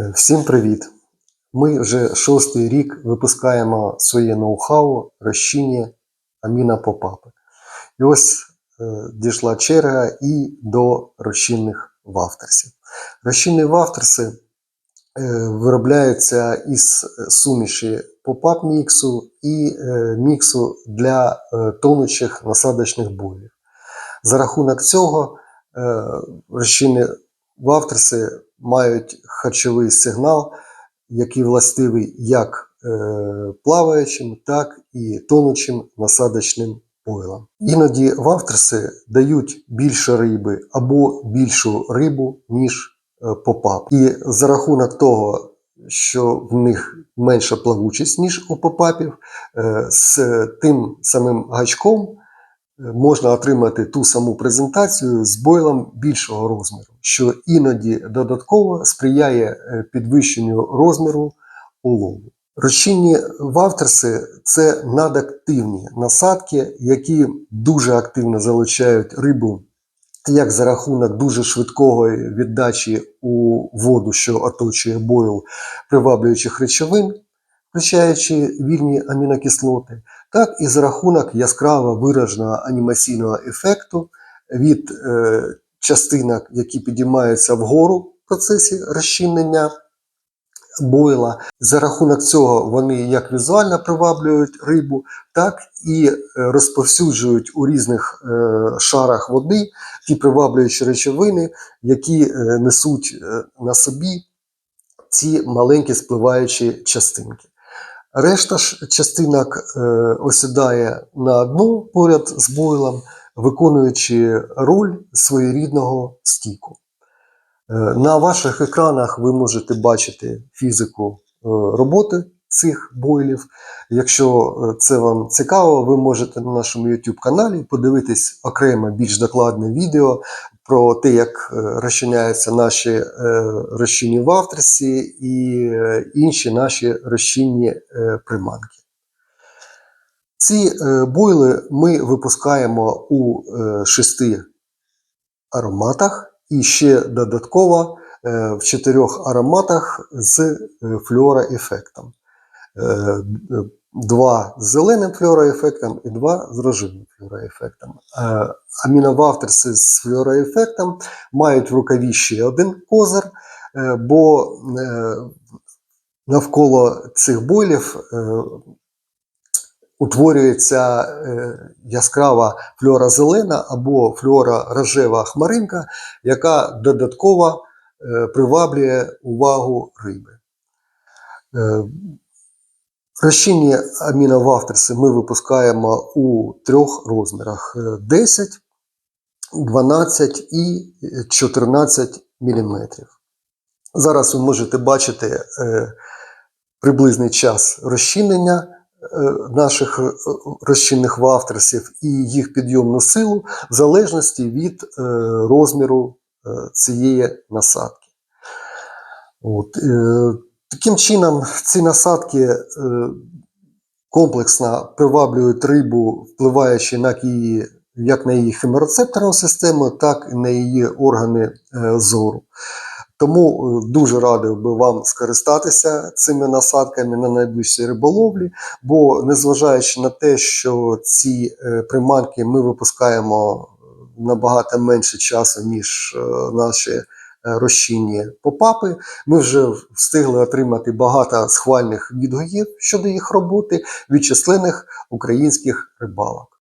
Е, Всім привіт! Ми вже шостий рік випускаємо своє ноу-хау розчинні аміна попапи. І ось е, дійшла черга і до розчинних вафтерсів. Розчинні вафтерси е, виробляються із суміші попап міксу і е, міксу для е, тонучих насадочних бойлів. За рахунок цього е, розчинні вафтерси мають харчовий сигнал, який властивий як е, плаваючим, так і тонучим насадочним бойлам. Іноді вафтерси дають більше риби або більшу рибу, ніж е, попап. І за рахунок того, що в них менша плавучість, ніж у попапів, е, з тим самим гачком можна отримати ту саму презентацію з бойлом більшого розміру, що іноді додатково сприяє е, підвищенню розміру улову. Розчинні вафтерси це надактивні насадки, які дуже активно залучають рибу як за рахунок дуже швидкої віддачі у воду, що оточує бойл приваблюючих речовин, включаючи вільні амінокислоти, так і за рахунок яскраво вираженого анімаційного ефекту від е, частинок, які підіймаються вгору в процесі розчинення бойла. За рахунок цього вони як візуально приваблюють рибу, так і е, розповсюджують у різних е, шарах води ті приваблюючі речовини, які е, несуть е, на собі ці маленькі спливаючі частинки. Решта ж частинок е, осідає на дно поряд з бойлом, виконуючи роль своєрідного стіку. Е, На ваших екранах ви можете бачити фізику е, роботи цих бойлів. Якщо це вам цікаво, ви можете на нашому YouTube каналі подивитись окремо більш докладне відео про те, як е, розчиняються наші е, розчинні в авторсі і е, інші наші розчинні приманки. Ці бойли ми випускаємо у шести ароматах і ще додатково в чотирьох ароматах з флюороефектом. Два з зеленим флюороефектом і два з рожевим флюороефектом. Е, Аміновавтерси з флюороефектом мають в рукаві ще один козир, е, бо е, навколо цих бойлів утворюється яскрава флюорозелена або флюоророжева хмаринка, яка додатково приваблює увагу риби. Е, Розчинні аміновавтерси ми випускаємо у трьох розмірах: е, 10, 12 і 14 мм. Зараз ви можете бачити е, приблизний час розчинення е, наших е, розчинних вафтерсів і їх підйомну силу в залежності від е, розміру е, цієї насадки. От, е, таким чином, ці насадки е, комплексно приваблюють рибу, впливаючи на її, як на її хеморецепторну систему, так і на її органи е, зору. Тому е, дуже радив би вам скористатися цими насадками на найближчій риболовлі, бо незважаючи на те, що ці приманки ми випускаємо набагато менше часу, ніж наші розчинні попапи, ми вже встигли отримати багато схвальних відгуків щодо їх роботи від численних українських рибалок.